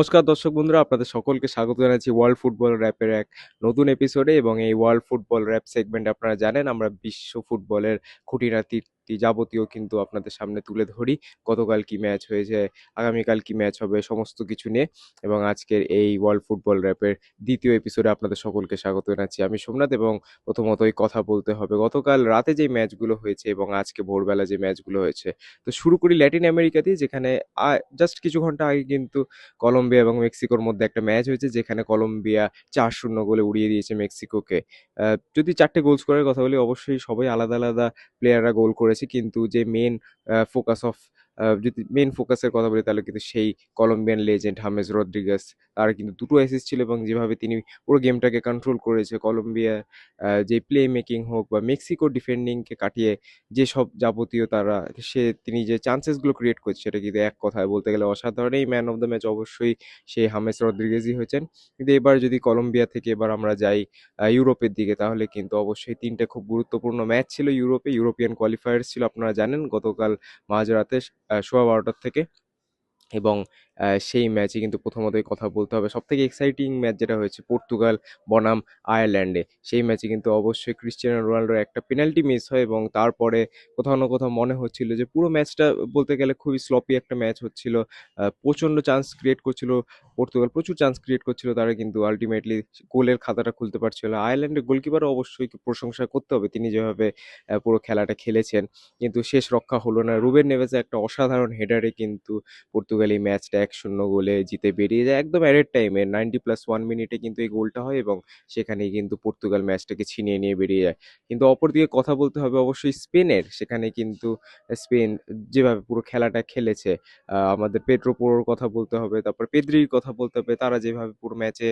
নমস্কার দর্শক বন্ধুরা, আপনাদের সকলকে স্বাগত জানাচ্ছি ওয়ার্ল্ড ফুটবল র্যাপের এক নতুন এপিসোডে এবং এই ওয়ার্ল্ড ফুটবল র্যাপ সেগমেন্ট আপনারা জানেন, আমরা বিশ্ব ফুটবলের খুঁটিনাটি যাবতীয় কিন্তু আপনাদের সামনে তুলে ধরি। গতকাল কি ম্যাচ হয়েছে, আগামীকাল কি ম্যাচ হবে সমস্ত কিছু নিয়ে এবং আজকের এই ওয়ার্ল্ড ফুটবল র্যাপের দ্বিতীয় এপিসোডে আপনাদের সকলকে স্বাগত জানাচ্ছি আমি সোমনাথ এবং প্রথমতই কথা বলতে হবে, গতকাল রাতে যে ম্যাচগুলো হয়েছে এবং আজকে ভোরবেলা যে ম্যাচগুলো হয়েছে, তো শুরু করি ল্যাটিন আমেরিকা দিয়ে যেখানে জাস্ট কিছু ঘণ্টা আগে কিন্তু কলম্বিয়া এবং মেক্সিকোর মধ্যে একটা ম্যাচ হয়েছে যেখানে কলম্বিয়া চার শূন্য গোলে উড়িয়ে দিয়েছে মেক্সিকোকে। যদি চারটে গোলস স্কোরের কথা বলি, অবশ্যই সবাই আলাদা আলাদা প্লেয়াররা গোল করেছে। কিন্তু যে মেন ফোকাস অফ যদি মেন ফোকাসের কথা বলি, তাহলে কিন্তু সেই কলম্বিয়ান লেজেন্ড হামেজ রদ্রিগাস তার কিন্তু দুটো অ্যাসিস্ট ছিল এবং যেভাবে তিনি পুরো গেমটাকে কন্ট্রোল করেছে কলম্বিয়া যে প্লে মেকিং হোক বা মেক্সিকো ডিফেন্ডিংকে কাটিয়ে যে সব যাবতীয় তারা, সে তিনি যে চান্সেসগুলো ক্রিয়েট করছে সেটা কিন্তু এক কথায় বলতে গেলে অসাধারণ। এই ম্যান অফ দ্য ম্যাচ অবশ্যই সেই হামেস রদ্রিগেজই হয়েছেন। কিন্তু এবার যদি কলম্বিয়া থেকে এবার আমরা যাই ইউরোপের দিকে, তাহলে কিন্তু অবশ্যই তিনটে খুব গুরুত্বপূর্ণ ম্যাচ ছিল ইউরোপে। ইউরোপিয়ান কোয়ালিফায়ার্স ছিল, আপনারা জানেন, গতকাল মাঝরাতে সোয়া বারোটার থেকে এবং সেই ম্যাচে কিন্তু প্রথমতই কথা বলতে হবে। সব থেকে এক্সাইটিং ম্যাচ যেটা হয়েছে পর্তুগাল বনাম আয়ারল্যান্ডে। সেই ম্যাচে কিন্তু অবশ্যই ক্রিস্টিয়ানো রোনাল্ডোর একটা পেনাল্টি মিস হয় এবং তারপরে কোথাও না কোথাও মনে হচ্ছিল যে পুরো ম্যাচটা বলতে গেলে খুবই স্লপি একটা ম্যাচ হচ্ছিল। প্রচণ্ড চান্স ক্রিয়েট করছিল পর্তুগাল, প্রচুর চান্স ক্রিয়েট করছিল তারা কিন্তু আলটিমেটলি গোলের খাতাটা খুলতে পারছিল। আয়ারল্যান্ডের গোলকিপারও অবশ্যই প্রশংসা করতে হবে। তিনি যেভাবে পুরো খেলাটা খেলেছেন। কিন্তু শেষ রক্ষা হলো না। রুবেন নেভেসে একটা অসাধারণ হেডারে কিন্তু পর্তুগাল এই ম্যাচটা এক শূন্য গোলে জিতে বেরিয়ে যায় একদম অ্যাডেড টাইমে। নাইনটি প্লাস ওয়ান মিনিটে কিন্তু এই গোলটা হয় এবং সেখানেই কিন্তু পর্তুগাল ম্যাচটাকে ছিনিয়ে নিয়ে বেরিয়ে যায়। কিন্তু অপরদিকে কথা বলতে হবে অবশ্যই স্পেনের। সেখানে কিন্তু স্পেন যেভাবে পুরো খেলাটা খেলেছে আমাদের পেড্রো পোরোর কথা বলতে হবে, তারপর পেদ্রির কথা বলতে হবে, তারা যেভাবে পুরো ম্যাচে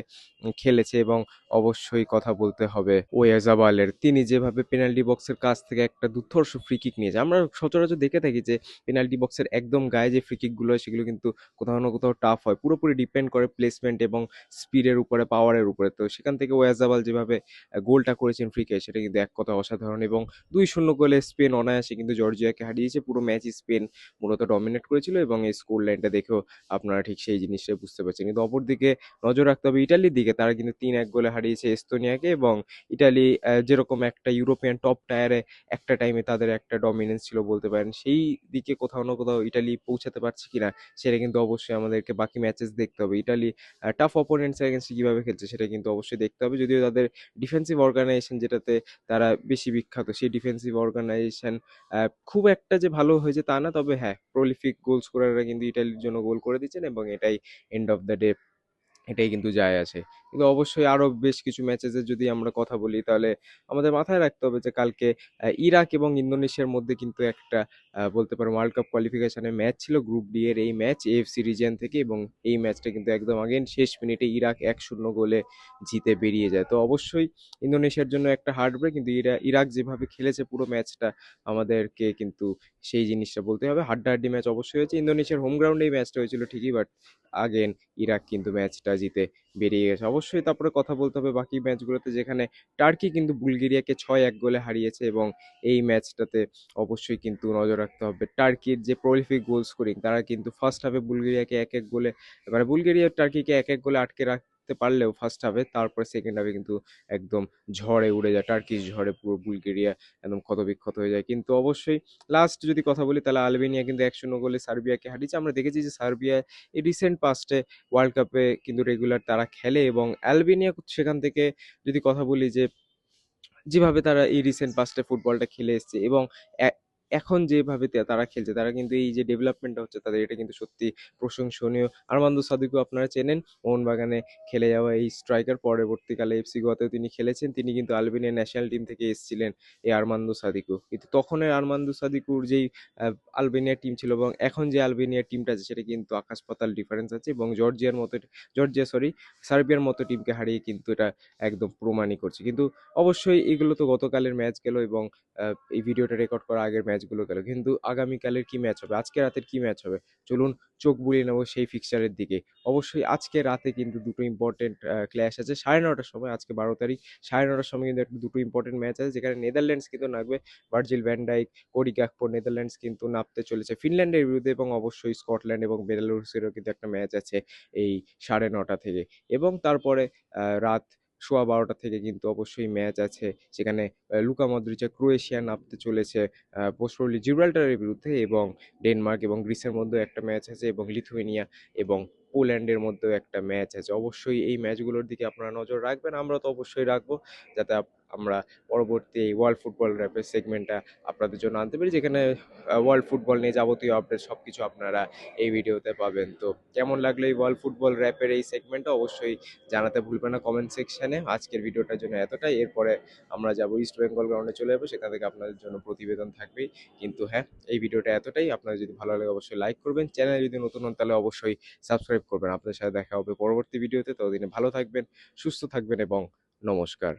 খেলেছে এবং অবশ্যই কথা বলতে হবে ওয়াজাবালের। তিনি যেভাবে পেনাল্টি বক্সের কাছ থেকে একটা দুর্ধর্ষ ফ্রি কিক নিয়েছে। আমরা সচরাচর দেখে থাকি যে, পেনাল্টি বক্সের একদম গায়ে যে ফ্রি কিকগুলো হয় সেগুলো কিন্তু কোথাও না কোথাও টাফ হয়, পুরোপুরি ডিপেন্ড করে প্লেসমেন্ট এবং স্পিডের উপরে পাওয়ারের উপরে। তো সেখান থেকে ওয়াজাবাল যেভাবে গোলটা করেছেন ফ্রিকে সেটা কিন্তু এক কথা অসাধারণ এবং দুই শূন্য গোলে স্পেন অনায়াসে কিন্তু জর্জিয়াকে হারিয়েছে। পুরো ম্যাচই স্পেন মূলত ডমিনেট করেছিল এবং এই স্কোর লাইনটা দেখেও আপনারা ঠিক সেই জিনিসটাই বুঝতে পারছেন। কিন্তু অপরদিকে নজর রাখতে হবে ইটালির দিকে, তারা কিন্তু তিন এক গোলে হারিয়েছে এস্তোনিয়াকে এবং ইটালি যেরকম একটা ইউরোপিয়ান টপ টায়ারে একটা টাইমে তাদের একটা ডমিনেন্স ছিল বলতে পারেন। সেই দিকে কোথাও না কোথাও ইটালি পৌঁছাতে পারছে কিনা, সেটা কিন্তু অবশ্যই আমাদেরকে বাকি ম্যাচেস দেখতে হবে। ইটালি টাফ অপোনেন্টস এগেনস্ট কীভাবে খেলছে সেটা কিন্তু অবশ্যই দেখতে হবে। যদিও তাদের ডিফেন্সিভ অর্গানাইজেশন যেটাতে তারা বেশি বিখ্যাত, সেই ডিফেন্সিভ অর্গানাইজেশন খুব একটা যে ভালো হয়েছে তা না। তবে হ্যাঁ প্রলিফিক গোল স্কোরাররা কিন্তু ইটালির জন্য গোল করে দিচ্ছেন এবং এটাই এন্ড অফ দ্য ডে এটাই কিন্তু যায় আছে। কিন্তু অবশ্যই আরও বেশ কিছু ম্যাচেসের যদি আমরা কথা বলি, তাহলে আমাদের মাথায় রাখতে হবে যে কালকে ইরাক এবং ইন্দোনেশিয়ার মধ্যে কিন্তু একটা বলতে পারো ওয়ার্ল্ড কাপ কোয়ালিফিকেশনের ম্যাচ ছিল গ্রুপ ডি এর। এই ম্যাচ এএফসি রিজিয়ন থেকে এবং এই ম্যাচটা কিন্তু একদম আগেন শেষ মিনিটে ইরাক এক শূন্য গোলে জিতে বেরিয়ে যায়। তো অবশ্যই ইন্দোনেশিয়ার জন্য একটা হার্ড ব্রেক কিন্তু ইরা, ইরাক যেভাবে খেলেছে পুরো ম্যাচটা আমাদেরকে কিন্তু সেই জিনিসটা বলতে হবে। হাড্ডাহাড্ডি ম্যাচ অবশ্যই হয়েছে। ইন্দোনেশিয়ার হোম গ্রাউন্ডে এই ম্যাচটা হয়েছিল ঠিকই বাট আগেন ইরাক কিন্তু ম্যাচটা জিতে বেরিয়ে গেছে। অবশ্যই তারপরে কথা বলতে হবে বাকি ম্যাচগুলোতে যেখানে টার্কি কিন্তু বুলগেরিয়াকে ছয় এক গোলে হারিয়েছে এবং এই ম্যাচটাতে অবশ্যই কিন্তু নজর রাখতে হবে। টার্কির যে প্রলিফিক গোল স্কোরিং তারা কিন্তু ফার্স্ট হাফে বুলগেরিয়াকে এক এক গোলে মানে বুলগেরিয়া টার্কিকে এক এক গোলে আটকে রাখতে পারলেও ফার্স্ট হাফে তারপরে সেকেন্ড হাফে কিন্তু একদম ঝড়ে উড়ে যায় টার্কিশ ঝড়ে পুরো বুলগেরিয়া একদম ক্ষতবিক্ষত হয়ে যায়। কিন্তু অবশ্যই লাস্ট যদি কথা বলি, তাহলে আলবেনিয়া কিন্তু এক শূন্য গোলে সার্বিয়াকে হারিয়েছে। আমরা দেখেছি যে সার্বিয়া এই রিসেন্ট পাস্টে ওয়ার্ল্ড কাপে কিন্তু রেগুলার তারা খেলে এবং অ্যালবেনিয়া সেখান থেকে যদি কথা বলি যে, যেভাবে তারা এই রিসেন্ট পাস্টে ফুটবলটা খেলে এসছে এবং এখন যেভাবে তারা খেলছে তারা কিন্তু এই যে ডেভেলপমেন্টটা হচ্ছে তাদের এটা কিন্তু সত্যি প্রশংসনীয়। আরমান্দো সাদিকু আপনারা চেনেন মোহনবাগানে খেলে যাওয়া এই স্ট্রাইকার পরবর্তীকালে এফসি গোয়াতেও তিনি খেলেছেন তিনি কিন্তু আলবেনিয়া ন্যাশনাল টিম থেকে এসেছিলেন এই আরমান্দো সাদিকু কিন্তু তখনের আরমান্দো সাদিকুর যেই আহ, আলবেনিয়ার টিম ছিল এবং এখন যে আলবেনিয়ার টিমটা আছে সেটা কিন্তু আকাশ পাতাল ডিফারেন্স আছে এবং জর্জিয়ার মতো জর্জিয়া সরি সার্বিয়ার মতো টিমকে হারিয়ে কিন্তু এটা একদম প্রমাণই করছে। কিন্তু অবশ্যই এগুলো তো গতকালের ম্যাচ গেল এবং এই ভিডিওটা রেকর্ড করা আগের ম্যাচ ম্যাচগুলো গেল। কিন্তু আগামীকালের কি ম্যাচ হবে? আজকে রাতের কি ম্যাচ হবে? চলুন চোখ বুলিয়ে নেব সেই ফিক্সচারের দিকে। অবশ্যই আজকে রাতে কিন্তু দুটো ইম্পর্টেন্ট ক্ল্যাশ আছে। সাড়ে নটার সময়, আজকে বারো তারিখ, সাড়ে নটার সময় কিন্তু একটা দুটো ইম্পর্টেন্ট ম্যাচ আছে, যেখানে নেদারল্যান্ডস কিন্তু নামবে। Virgil van Dijk Cody Gakpo Netherlands কিন্তু নামতে চলেছে ফিনল্যান্ডের বিরুদ্ধে এবং অবশ্যই স্কটল্যান্ড এবং বেলারুসেরও কিন্তু একটা ম্যাচ আছে এই সাড়ে নটা থেকে। এবং তারপরে রাত সোয়া বারোটা থেকে কিন্তু অবশ্যই ম্যাচ আছে। সেখানে লুকা মদ্রিচা ক্রোয়েশিয়া নামতে চলেছে পোস্টলি জিব্রাল্টারের বিরুদ্ধে এবং ডেনমার্ক এবং গ্রিসের মধ্যে একটা ম্যাচ আছে এবং লিথুয়েনিয়া এবং পোল্যান্ডের মধ্যেও একটা ম্যাচ আছে। অবশ্যই এই ম্যাচগুলোর দিকে আপনারা নজর রাখবেন, আমরা তো অবশ্যই রাখব যাতে আমরা পরবর্তী এই ওয়ার্ল্ড ফুটবল র্যাপের সেগমেন্টটা আপনাদের জন্য আনতে পারি, যেখানে ওয়ার্ল্ড ফুটবল নিয়ে যাবতীয় আপডেট সব কিছু আপনারা এই ভিডিওতে পাবেন। তো কেমন লাগল এই ওয়ার্ল্ড ফুটবল র্যাপের এই সেগমেন্টটা অবশ্যই জানাতে ভুলবেন না কমেন্ট সেকশানে। আজকের ভিডিওটার জন্য এতটাই। এরপরে আমরা যাব ইস্ট বেঙ্গল গ্রাউন্ডে চলে যাব, সেখান থেকে আপনাদের জন্য প্রতিবেদন থাকবেই কিন্তু হ্যাঁ এই ভিডিওটা এতটাই। আপনাদের যদি ভালো লাগে অবশ্যই লাইক করবেন। চ্যানেল যদি নতুন হন তাহলে অবশ্যই সাবস্ক্রাইব করবেন। আপনাদের সাথে দেখা হবে পরবর্তী ভিডিওতে। ততদিনে ভালো থাকবেন, সুস্থ থাকবেন এবং নমস্কার।